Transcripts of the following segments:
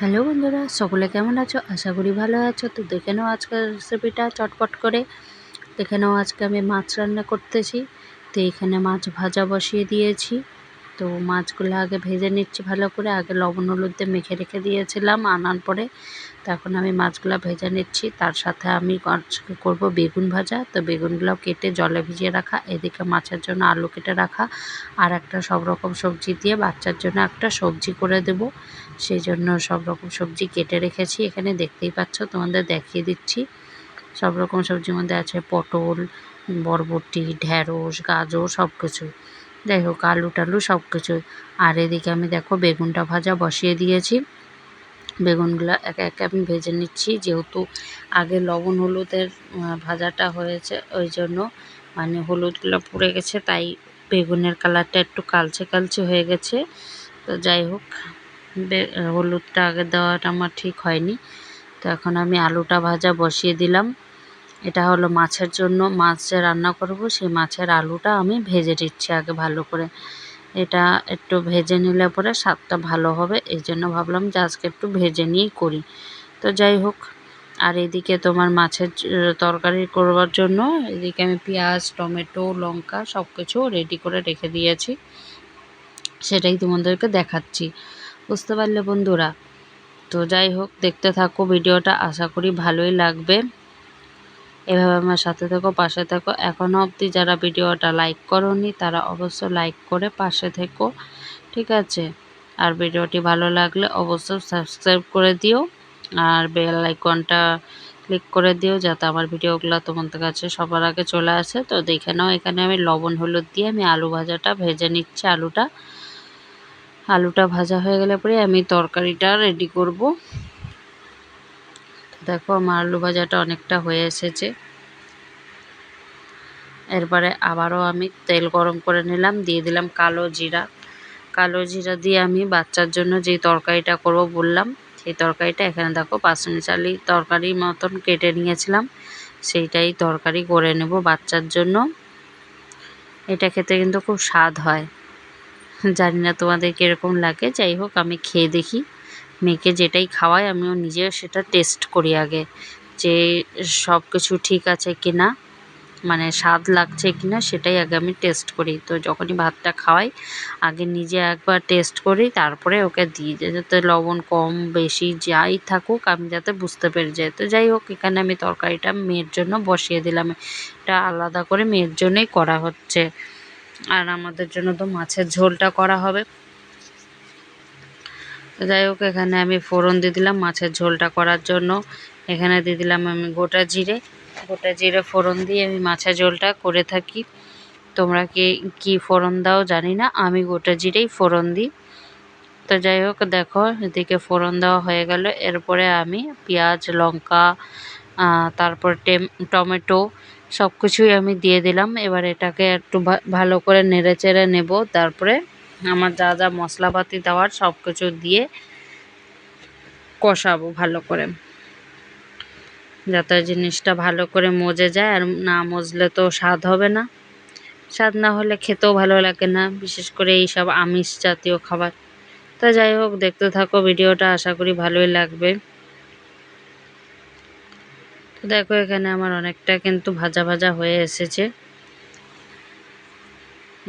Hello বন্ধুরা, সকলে কেমন আছো? আশা করি ভালো আছো। তো দেখে নাও আজকের রেসিপিটা চটপট করে। দেখে নাও আজকে আমি মাছ রান্না করতেছি। তো এখানে মাছ ভাজা বসিয়ে দিয়েছি। তো মাছগুলো আগে ভেজে নিচ্ছি ভালো করে। আগে লবণ হলুদ দিয়ে মেখে রেখে দিয়েছিলাম আনার পরে। তো এখন আমি মাছগুলো ভেজে নিচ্ছি। তার সাথে আমি করব বেগুন ভাজা। তো বেগুনগুলো কেটে জলে ভিজিয়ে রাখা, এদিকে মাছের জন্য আলু কেটে রাখা, আর একটা সব রকম সবজি দিয়ে বাচ্চার জন্য একটা সবজি করে দেব। সেই জন্য সব রকম সবজি কেটে রেখেছি। এখানে দেখতেই পাচ্ছ, তোমাদের দেখিয়ে দিচ্ছি। সব রকম সবজির মধ্যে আছে পটল, বরবটি ঢ্যাঁড়স গাজর সব কিছু যাই হোক, আলু টালু সব কিছু আর এদিকে আমি দেখো বেগুনটা ভাজা বসিয়ে দিয়েছি। বেগুনগুলো একে একে আমি ভেজে নিচ্ছি। যেহেতু আগে লবণ হলুদের ভাজাটা হয়েছে, ওই জন্য মানে হলুদগুলো পুড়ে গেছে, তাই বেগুনের কালারটা একটু কালচে কালচে হয়ে গেছে। তো যাই হোক হলুদটা আগে দেওয়াটা আমার ঠিক হয়নি। তো এখন আমি আলুটা ভাজা বসিয়ে দিলাম। এটা হলো মাছের জন্য। মাছ যে রান্না করব, সেই মাছের আলুটা আমি ভেজে দিচ্ছি আগে ভালো করে। এটা একটু ভেজে নিলে পরে স্বাদটা ভালো হবে, এই জন্য ভাবলাম যে আজকে একটু ভেজে নিয়েই করি। তো যাই হোক, আর এদিকে তোমার মাছের তরকারি করবার জন্য এদিকে আমি পেঁয়াজ, টমেটো, লঙ্কা সব কিছু রেডি করে রেখে দিয়েছি। সেটাই তোমাদেরকে দেখাচ্ছি। বুঝতে পারলে বন্ধুরা। তো যাই হোক, দেখতে থাকো, ভিডিওটা আশা করি ভালোই লাগবে। এভাবে আমার সাথে থেকো, পাশে থেকো। এখনও অবধি যারা ভিডিওটা লাইক করনি, তারা অবশ্য লাইক করে পাশে থেকো, ঠিক আছে? আর ভিডিওটি ভালো লাগলে অবশ্য সাবস্ক্রাইব করে দিও, আর বেল আইকনটা ক্লিক করে দিও, যাতে আমার ভিডিওগুলো তোমাদের কাছে সবার আগে চলে আসে। তো দেখে নাও, এখানে আমি লবণ, হলুদ দিয়ে আমি আলু ভাজাটা, ভেজে নিচ্ছি আলুটা। আলুটা ভাজা হয়ে গেলে পরে আমি তরকারিটা রেডি করব। দেখো আমার আলু ভাজাটা অনেকটা হয়ে এসেছে। এরপরে আবারও আমি তেল গরম করে নিলাম, দিয়ে দিলাম কালো জিরা। কালো জিরা দিয়ে আমি বাচ্চার জন্য যেই তরকারিটা করব বললাম, সেই তরকারিটা এখানে দেখো পাঁচমিশালি তরকারি মতন কেটে নিয়েছিলাম, সেইটাই তরকারি করে নেব বাচ্চার জন্য। এটা খেতে কিন্তু খুব স্বাদ হয়। জানি না তোমাদের কীরকম লাগে, যাই হোক আমি খেয়ে দেখি। মেয়েকে যেটাই খাওয়াই, আমিও নিজেও সেটা টেস্ট করি আগে, যে সব কিছু ঠিক আছে কি না মানে স্বাদ লাগছে কি না সেটাই আগে আমি টেস্ট করি। তো যখনই ভাতটা খাওয়াই, আগে নিজে একবার টেস্ট করি, তারপরে ওকে দিই যাতে লবণ কম, বেশি যাই থাকুক, আমি যাতে বুঝতে পেরে যাই। তো যাই হোক, এখানে আমি তরকারিটা মেয়ের জন্য বসিয়ে দিলাম। এটা আলাদা করে মেয়ের জন্যই করা হচ্ছে। আর আমাদের জন্য তো মাছের ঝোলটা করা হবে। তো যাই হোক, এখানে আমি ফোড়ন দিয়ে দিলাম মাছের ঝোলটা করার জন্য। এখানে দিয়ে দিলাম আমি গোটা জিরে। গোটা জিরে ফোড়ন দিয়ে আমি মাছের ঝোলটা করে থাকি। তোমরা কি কি ফোড়ন দাও জানি না, আমি গোটা জিরেই ফোড়ন দিই। তো যাই হোক, দেখো, এদিকে ফোড়ন দেওয়া হয়ে গেল। এরপরে আমি পেঁয়াজ, লঙ্কা তারপর টেম, টমেটো সব কিছুই আমি দিয়ে দিলাম। এবার এটাকে একটু ভালো করে নেড়ে চেড়ে নেব। তারপরে আমার যা যা মশলাপাতি দেওয়ার সব কিছু দিয়ে কষাবো ভালো করে। যাতে জিনিসটা ভালো করে মজে যায়। আর না মজলে তো স্বাদ হবে না। স্বাদ না হলে খেতেও ভালো লাগে না, বিশেষ করে এই সব আমিষ জাতীয় খাবার। তা যাই হোক, দেখতে থাকো, ভিডিওটা আশা করি ভালোই লাগবে। দেখো, এখানে আমার অনেকটা কিন্তু ভাজা ভাজা হয়ে এসেছে।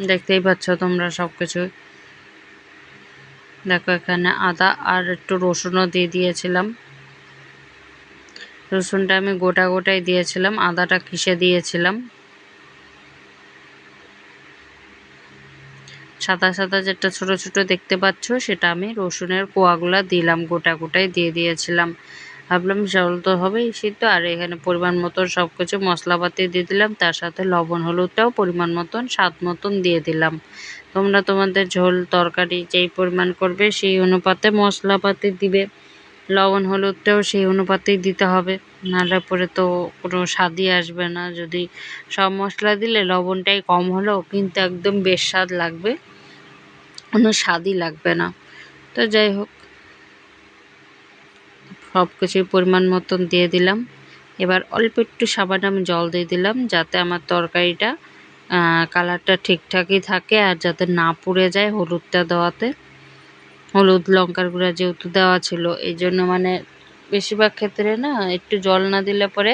দেখতেই পাচ্ছ তোমরা সব কিছু দেখো, এখানে আদা আর একটু রসুনও দিয়ে দিয়েছিলাম। রসুনটা আমি গোটা গোটাই দিয়েছিলাম, আদাটা কিসে দিয়েছিলাম? সাদা সাদা যেটা ছোট ছোট দেখতে পাচ্ছ, সেটা আমি রসুনের কোয়াগুলা দিলাম, গোটা গোটাই দিয়ে দিয়েছিলাম। ভাবলাম জল তো হবেই সিদ্ধ, আর এখানে পরিমাণ মতন সব কিছু মশলাপাতি দিয়ে দিলাম, তার সাথে লবণ হলুদটাও পরিমাণ মতন, স্বাদ মতন দিয়ে দিলাম। তোমরা তোমাদের ঝোল, তরকারি যেই পরিমাণ করবে সেই অনুপাতে মশলাপাতি দিবে, লবণ হলুদটাও সেই অনুপাতেই দিতে হবে, নাহলে পরে তো কোনো স্বাদই আসবে না। যদি সব মশলা দিলে লবণটাই কম হলেও কিন্তু একদম বেশ স্বাদ লাগবে, কোনো স্বাদই লাগবে না। তো যাই হোক সব কিছুই পরিমাণ মতন দিয়ে দিলাম। এবার অল্প একটু সাবান আমি জল দিয়ে দিলাম যাতে আমার তরকারিটা কালারটা ঠিকঠাকই থাকে আর যাতে না পুড়ে যায় হলুদটা দেওয়াতে। হলুদ, লঙ্কার গুঁড়া যেহেতু দেওয়া ছিল, এই জন্য মানে বেশিরভাগ ক্ষেত্রে না একটু জল না দিলে পরে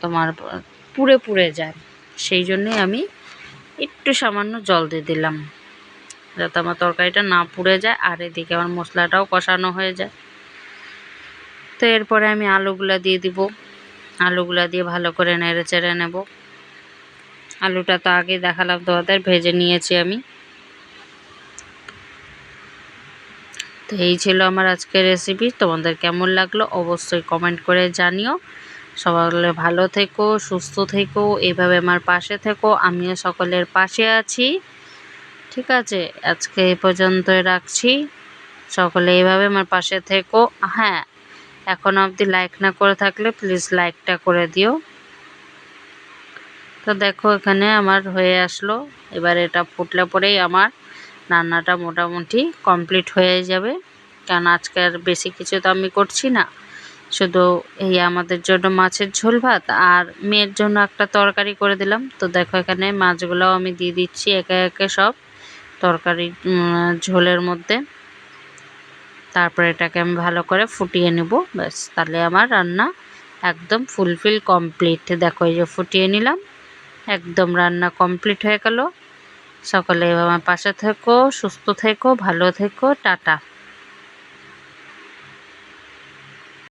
তোমার পুড়ে পুড়ে যায়। সেই জন্যই আমি একটু সামান্য জল দিয়ে দিলাম। যাতে আমার তরকারিটা না পুড়ে যায় আর এদিকে আমার মশলাটাও কষানো হয়ে যায়। তো এরপরে আমি আলুগুলা দিয়ে দিব। আলুগুলা দিয়ে ভালো করে নেড়ে চেড়ে নেব। আলুটা তো আগে দেখালাম তোমাদের, ভেজে নিয়েছি আমি। তো এই ছিল আমার আজকের রেসিপি তোমাদের কেমন লাগল অবশ্যই কমেন্ট করে জানিও। সবাই ভালো থেকো, সুস্থ থেকো, এভাবে আমার পাশে থেকো। আমিও সকলের পাশে আছি। ঠিক আছে, আজকে এই পর্যন্তই রাখছি। সকলে এইভাবে আমার পাশে থেকো। হ্যাঁ এখন অবধি লাইক না করে থাকলে প্লিজ লাইকটা করে দিও। তো দেখো এখানে আমার হয়ে আসলো। এবার এটা ফুটলে পরেই আমার রান্নাটা মোটামুটি কমপ্লিট হয়ে যাবে। কারণ আজকে আর বেশি কিছু তো আমি করছি না। শুধু এই আমাদের জন্য মাছের ঝোল ভাত আর মেয়ের জন্য একটা তরকারি করে দিলাম। তো দেখো এখানে মাছগুলোও আমি দিয়ে দিচ্ছি একে একে সব তরকারি ঝোলের মধ্যে। তারপর এটাকে আমি ভালো করে ফুটিয়ে নেব। ব্যাস, তাহলে আমার রান্না একদম ফুলফিল কমপ্লিট। দেখো, এই যে ফুটিয়ে নিলাম, একদম রান্না কমপ্লিট হয়ে গেল। সকলে আমার পাশে থেকো, সুস্থ থেকো, ভালো থেকো, টাটা।